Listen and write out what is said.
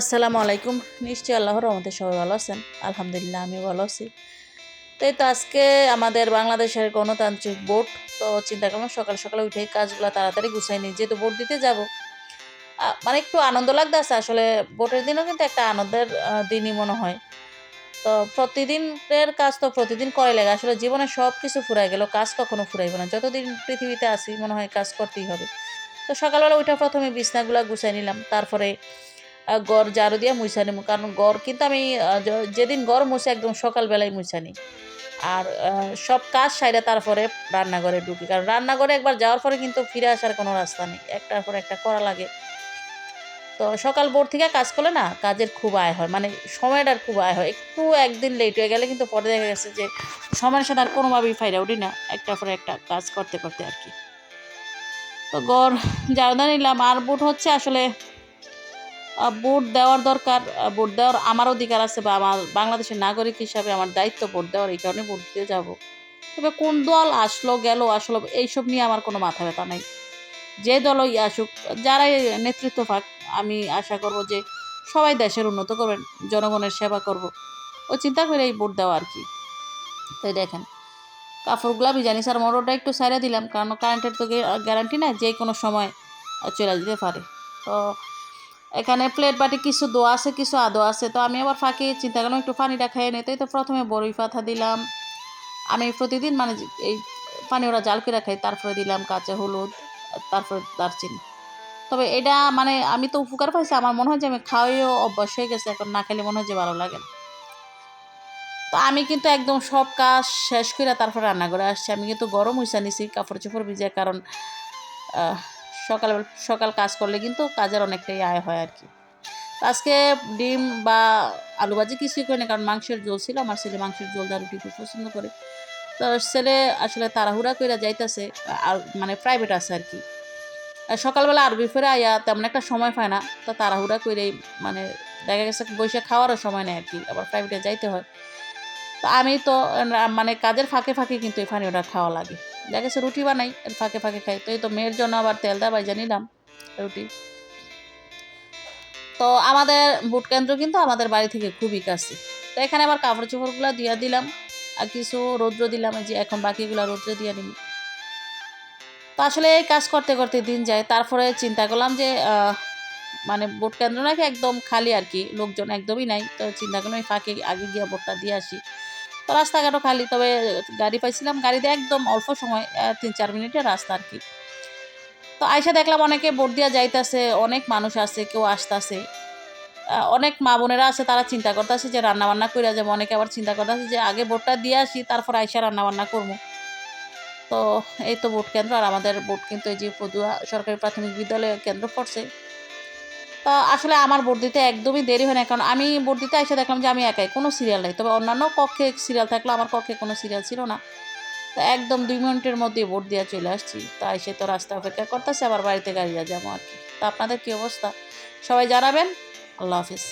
আসসালামু আলাইকুম। নিশ্চয়ই আল্লাহর রহমতে সবাই ভালো আছেন। আলহামদুলিল্লাহ আমি ভালো আছি। তো এই তো আজকে আমাদের বাংলাদেশের গণতান্ত্রিক ভোট তো চিন্তা করলাম সকাল সকালে উঠে কাজগুলো তাড়াতাড়ি গুছাই নিই যেহেতু ভোট দিতে যাব। মানে একটু আনন্দ লাগতেছে আসলে ভোটের দিনও কিন্তু একটা আনন্দের দিনই মনে হয়। তো প্রতিদিনের কাজ তো প্রতিদিন করে লাগে, আসলে জীবনে সব কিছু ফুরাই গেল কাজ কখনো ফুরাইব না। যতদিন পৃথিবীতে আসি মনে হয় কাজ করতেই হবে। তো সকালবেলা উঠে প্রথমে বিছনাগুলো গুছাই নিলাম, তারপরে গড় ঝাড়ু দিয়ে মুছা নিব কারণ গড় কিন্তু আমি যেদিন গড় মুছে একদম সকালবেলায় মুছা নিই আর সব কাজ সাইডে তারপরে রান্নাঘরে ঢুকি। কারণ রান্নাঘরে একবার যাওয়ার পরে কিন্তু ফিরে আসার কোনো রাস্তা নেই। একটার পর একটা করা লাগে। তো সকাল ভোর থেকে কাজ করলে না কাজের খুব আয় হয়। মানে সময়টার খুব আয় হয়। একটু একদিন লেট হয়ে গেলে কিন্তু পরে দেখা গেছে যে সময়ের সাথে আর কোনোভাবেই ফাইরা উঠি না। একটার পর একটা কাজ করতে করতে আর কি। তো গড় জারদা নিলাম। আর বুট হচ্ছে আসলে ভোট দেওয়ার দরকার ভোট দেওয়ার আমার অধিকার আছে বা আমার বাংলাদেশের নাগরিক হিসাবে আমার দায়িত্ব ভোট দেওয়ার, এই কারণে ভোট দিতে যাব। তবে কোন দল আসলো, গেল, আসলো, এইসব নিয়ে আমার কোনো মাথা ব্যথা নাই। যে দলই আসুক, যারাই নেতৃত্ব পাক আমি আশা করব যে সবাই দেশের উন্নত করবেন, জনগণের সেবা করব। ও চিন্তা করে এই ভোট দেওয়া আর কি। তাই দেখেন কাপড়গুলা ভিজানি স্যার, মোটরটা একটু সাইড়ে দিলাম, কারণ কারেন্টের তো গ্যারান্টি নাই যে কোনো সময় চলে যেতে পারে। তো এখানে প্লেট বাটি কিছু দোয়া আছে, কিছু আদো আছে। তো আমি আবার ফাঁকে চিন্তা করলাম, একটু পানিটা খেয়ে নিতে তো প্রথমে বড়ই পাতা দিলাম। আমি প্রতিদিন মানে এই পানি ওরা জাল করে খাই তারপরে দিলাম কাঁচা হলুদ, তারপরে দারচিনি। তবে এটা মানে আমি তো উপকার পাইছি, আমার মনে হয় যে আমি খাওয়াইও অভ্যাস হয়ে গেছে, এখন না খেলে মনে হয় যে ভালো লাগে না। তো আমি কিন্তু একদম সব কাজ শেষ করে তারপর রান্না করে আসছি। আমি কিন্তু গরম হইসা নিছি, কাপড় চোপড় ভিজে কারণ সকাল সকাল কাজ করলে কিন্তু কাজের অনেকটাই আয় হয় আর কি। আজকে ডিম বা আলু ভাজি কিছুই করি না কারণ মাংসের ঝোল ছিল, আমার ছেলে মাংসের দা রুটি খুব পছন্দ করে। তো ছেলে আসলে তাড়াহুড়া করে যাইতেছে, আর মানে প্রাইভেট আছে আর কি। সকালবেলা আরবি ফেরে আয়া তেমন একটা সময় পায় না, তো তাড়াহুড়া করেই মানে দেখা গেছে বসে খাওয়ারও সময় নেই আর কি, আবার প্রাইভেটে যাইতে হয়। তো আমি তো মানে কাজের ফাঁকে ফাঁকে কিন্তু এই পানিটা খাওয়া লাগে। দেখা গেছে রুটি বানাই, এর ফাঁকে ফাঁকে খাই। তো এই তো মেয়ের জন্য আবার তেল দা বাইজা নিলাম, রুটি। তো আমাদের বুট কেন্দ্র কিন্তু আমাদের বাড়ি থেকে খুবই কাছে। তো এখানে আবার কাপড় চোপড়গুলো দিয়া দিলাম, আর কিছু রৌদ্র দিলাম যে এখন বাকিগুলো রৌদ্র দিয়ে নিব। তো আসলে এই কাজ করতে করতে দিন যায়, তারপরে চিন্তা করলাম যে মানে ভোট কেন্দ্র নাকি একদম খালি আর কি, লোকজন একদমই নাই। তো চিন্তা করলাম ফাঁকে আগে গিয়ে ভোটটা দিয়ে আসি। তো রাস্তাঘাটও খালি, তবে গাড়ি পাইছিলাম। গাড়িতে একদম অল্প সময় তিন চার মিনিটের রাস্তা আর কি। তো আইসা দেখলাম অনেকে ভোট দিয়া যাইতাছে, অনেক মানুষ আছে, কেউ আসতেছে। অনেক মা বোনেরা আছে, তারা চিন্তা করতেছে যে রান্নাবান্না করে যাব। অনেকে আবার চিন্তা করতেছে যে আগে ভোটটা দিয়ে আসি, তারপর আইসা রান্নাবান্না করব। তো এই তো ভোট কেন্দ্র, আর আমাদের ভোট কিন্তু এই যে পদুয়া সরকারি প্রাথমিক বিদ্যালয়ে কেন্দ্র পড়ছে। তা আসলে আমার ভোট দিতে একদমই দেরি হয় না, কারণ আমি ভোট দিতে এসে দেখলাম যে আমি একাই, কোনো সিরিয়াল নেই। তবে অন্যান্য কক্ষে সিরিয়াল থাকলে আমার কক্ষে কোনো সিরিয়াল ছিল না। তো একদম দুই মিনিটের মধ্যে ভোট দেওয়া চলে আসছি। তাই সে তো রাস্তা অপেক্ষা করতেছে, আবার বাড়িতে গাড়িরা যাব আর কি। তা আপনাদের কী অবস্থা? সবাই জানাবেন। আল্লাহ হাফিজ।